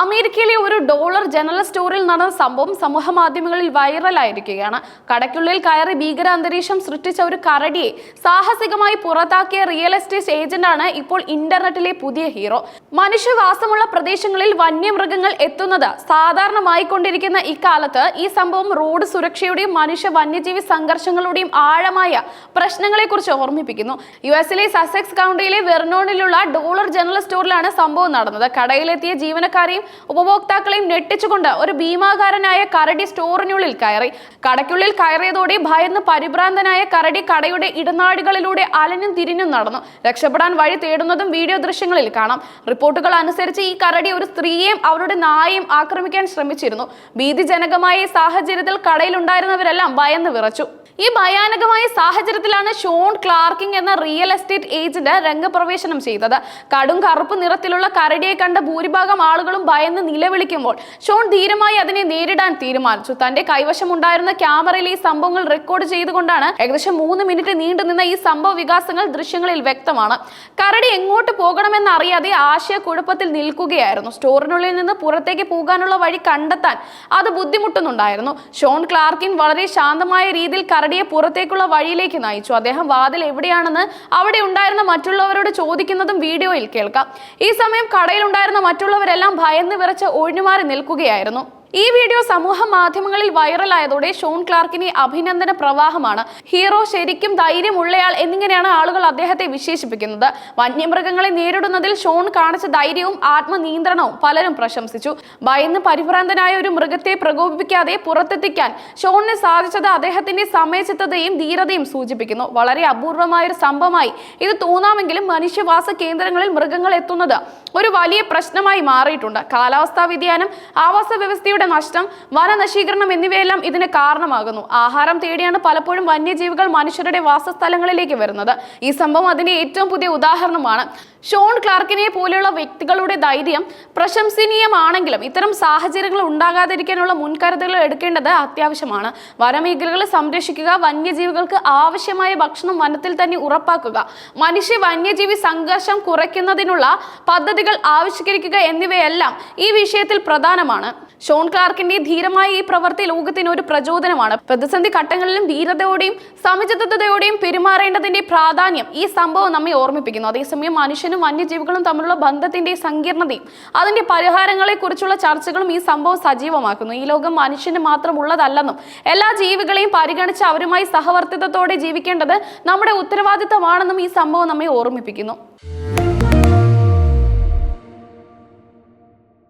അമേരിക്കയിലെ ഒരു dollar general സ്റ്റോറിൽ നടന്ന സംഭവം സമൂഹ മാധ്യമങ്ങളിൽ വൈറലായിരിക്കുകയാണ്. കടയ്ക്കുള്ളിൽ കയറി ഭീകര അന്തരീക്ഷം സൃഷ്ടിച്ച ഒരു കരടിയെ സാഹസികമായി പുറത്താക്കിയ റിയൽ എസ്റ്റേറ്റ് ഏജന്റാണ് ഇപ്പോൾ ഇന്റർനെറ്റിലെ പുതിയ ഹീറോ. മനുഷ്യവാസമുള്ള പ്രദേശങ്ങളിൽ വന്യമൃഗങ്ങൾ എത്തുന്നത് സാധാരണമായിക്കൊണ്ടിരിക്കുന്ന ഇക്കാലത്ത് ഈ സംഭവം റോഡ് സുരക്ഷയുടെയും മനുഷ്യ വന്യജീവി സംഘർഷങ്ങളുടെയും ആഴമായ പ്രശ്നങ്ങളെക്കുറിച്ച് ഓർമ്മിപ്പിക്കുന്നു. യു എസിലെ സസെക്സ് കൗണ്ടിയിലെ വെർണോണിലുള്ള ഡോളർ ജനറൽ സ്റ്റോറിലാണ് സംഭവം നടന്നത്. കടയിലെത്തിയ ജീവനക്കാരെയും ഉപഭോക്താക്കളെയും ഞെട്ടിച്ചുകൊണ്ട് ഒരു ഭീമാകാരനായ കരടി സ്റ്റോറിനുള്ളിൽ കയറി. കടയ്ക്കുള്ളിൽ കയറിയതോടെ ഭയന്ന് പരിഭ്രാന്തനായ കരടി കടയുടെ ഇടനാടുകളിലൂടെ അലഞ്ഞും തിരിഞ്ഞും നടന്നു. രക്ഷപ്പെടാൻ വഴി തേടുന്നതും വീഡിയോ ദൃശ്യങ്ങളിൽ കാണാം. റിപ്പോർട്ടുകൾ അനുസരിച്ച് ഈ കരടി ഒരു സ്ത്രീയെയും അവരുടെ നായയും ആക്രമിക്കാൻ ശ്രമിച്ചിരുന്നു. ഭീതിജനകമായ സാഹചര്യത്തിൽ കടയിലുണ്ടായിരുന്നവരെല്ലാം ഭയന്ന് വിറച്ചു. ഈ ഭയാനകമായ സാഹചര്യത്തിലാണ് ഷോൺ ക്ലാർക്കിംഗ് എന്ന റിയൽ എസ്റ്റേറ്റ് ഏജന്റ് രംഗപ്രവേശനം ചെയ്തത്. കടും കറുപ്പ് നിറത്തിലുള്ള കരടിയെ കണ്ട ഭൂരിഭാഗം ആളുകളും ഭയന്ന് നിലവിളിക്കുമ്പോൾ ഷോൺ ധീരമായി അതിനെ നേരിടാൻ തീരുമാനിച്ചു. തന്റെ കൈവശമുണ്ടായിരുന്ന ക്യാമറയിൽ ഈ സംഭവങ്ങൾ റെക്കോർഡ് ചെയ്തുകൊണ്ടാണ് ഏകദേശം മൂന്ന് മിനിറ്റ് നീണ്ടുനിന്ന ഈ സംഭവ വികാസങ്ങൾ ദൃശ്യങ്ങളിൽ വ്യക്തമാണ്. കരടി എങ്ങോട്ട് പോകണമെന്ന് അറിയാതെ ആശയക്കുഴപ്പത്തിൽ നിൽക്കുകയായിരുന്നു. സ്റ്റോറിനുള്ളിൽ നിന്ന് പുറത്തേക്ക് പോകാനുള്ള വഴി കണ്ടെത്താൻ അത് ബുദ്ധിമുട്ടുന്നുണ്ടായിരുന്നു. ഷോൺ ക്ലാർക്കിൻ വളരെ ശാന്തമായ രീതിയിൽ കരടിയെ പുറത്തേക്കുള്ള വഴിയിലേക്ക് നയിച്ചു. അദ്ദേഹം വാതിൽ എവിടെയാണെന്ന് അവിടെ ഉണ്ടായിരുന്ന മറ്റുള്ളവരോട് ചോദിക്കുന്നതും വീഡിയോയിൽ കേൾക്കാം. ഈ സമയം കടയിലുണ്ടായിരുന്ന മറ്റുള്ളവരെല്ലാം ഭയന്ന് വിറച്ച് ഒഴിഞ്ഞുമാറി നിൽക്കുകയായിരുന്നു. ഈ വീഡിയോ സമൂഹ മാധ്യമങ്ങളിൽ വൈറലായതോടെ ഷോൺ ക്ലാർക്കിനെ അഭിനന്ദന പ്രവാഹമാണ്. ഹീറോ ശരിക്കും ധൈര്യമുള്ളയാൾ എന്നിങ്ങനെയാണ് ആളുകൾ അദ്ദേഹത്തെ വിശേഷിപ്പിക്കുന്നത്. വന്യമൃഗങ്ങളെ നേരിടുന്നതിൽ ഷോൺ കാണിച്ച ധൈര്യവും ആത്മനിയന്ത്രണവും പലരും പ്രശംസിച്ചു. ഭയന്ന് പരിഭ്രാന്തനായ ഒരു മൃഗത്തെ പ്രകോപിപ്പിക്കാതെ പുറത്തെത്തിക്കാൻ ഷോണിന് സാധിച്ചത് അദ്ദേഹത്തിന്റെ സമയചിത്തതയും ധീരതയും സൂചിപ്പിക്കുന്നു. വളരെ അപൂർവമായ ഒരു സംഭവമായി ഇത് തോന്നാമെങ്കിലും മനുഷ്യവാസ കേന്ദ്രങ്ങളിൽ മൃഗങ്ങൾ എത്തുന്നത് ഒരു വലിയ പ്രശ്നമായി മാറിയിട്ടുണ്ട്. കാലാവസ്ഥാ വ്യതിയാനം ആവാസ വ്യവസ്ഥയുടെ നഷ്ടം വനനശീകരണം എന്നിവയെല്ലാം ഇതിന് കാരണമാകുന്നു. ആഹാരം തേടിയാണ് പലപ്പോഴും വന്യജീവികൾ മനുഷ്യരുടെ വാസസ്ഥലങ്ങളിലേക്ക് വരുന്നത്. ഈ സംഭവം അതിന് ഏറ്റവും പുതിയ ഉദാഹരണമാണ്. ഷോൺ ക്ലാർക്കിനെ പോലെയുള്ള വ്യക്തികളുടെ ധൈര്യം പ്രശംസനീയമാണെങ്കിലും ഇത്തരം സാഹചര്യങ്ങൾ ഉണ്ടാകാതിരിക്കാനുള്ള മുൻകരുതലുകൾ എടുക്കേണ്ടത് അത്യാവശ്യമാണ്. വനമേഖലകളെ സംരക്ഷിക്കുക വന്യജീവികൾക്ക് ആവശ്യമായ ഭക്ഷണം വനത്തിൽ തന്നെ ഉറപ്പാക്കുക മനുഷ്യ വന്യജീവി സംഘർഷം കുറയ്ക്കുന്നതിനുള്ള പദ്ധതികൾ ആവിഷ്കരിക്കുക എന്നിവയെല്ലാം ഈ വിഷയത്തിൽ പ്രധാനമാണ്. ഷോൺ ക്ലാർക്കിന്റെ ധീരമായ ഈ പ്രവൃത്തി ലോകത്തിന് ഒരു പ്രചോദനമാണ്. പ്രതിസന്ധി ഘട്ടങ്ങളിലും ധീരതയോടെയും സമചിത്തതയോടെയും പെരുമാറേണ്ടതിന്റെ പ്രാധാന്യം ഈ സംഭവം നമ്മെ ഓർമ്മിപ്പിക്കുന്നു. അതേസമയം മനുഷ്യനും വന്യജീവികളും തമ്മിലുള്ള ബന്ധത്തിന്റെ സങ്കീർണതയും അതിന്റെ പരിഹാരങ്ങളെ കുറിച്ചുള്ള ചർച്ചകളും ഈ സംഭവം സജീവമാക്കുന്നു. ഈ ലോകം മനുഷ്യന് മാത്രം ഉള്ളതല്ലെന്നും എല്ലാ ജീവികളെയും പരിഗണിച്ച് അവരുമായി സഹവർത്തിത്വത്തോടെ ജീവിക്കേണ്ടത് നമ്മുടെ ഉത്തരവാദിത്തമാണെന്നും ഈ സംഭവം നമ്മെ ഓർമ്മിപ്പിക്കുന്നു.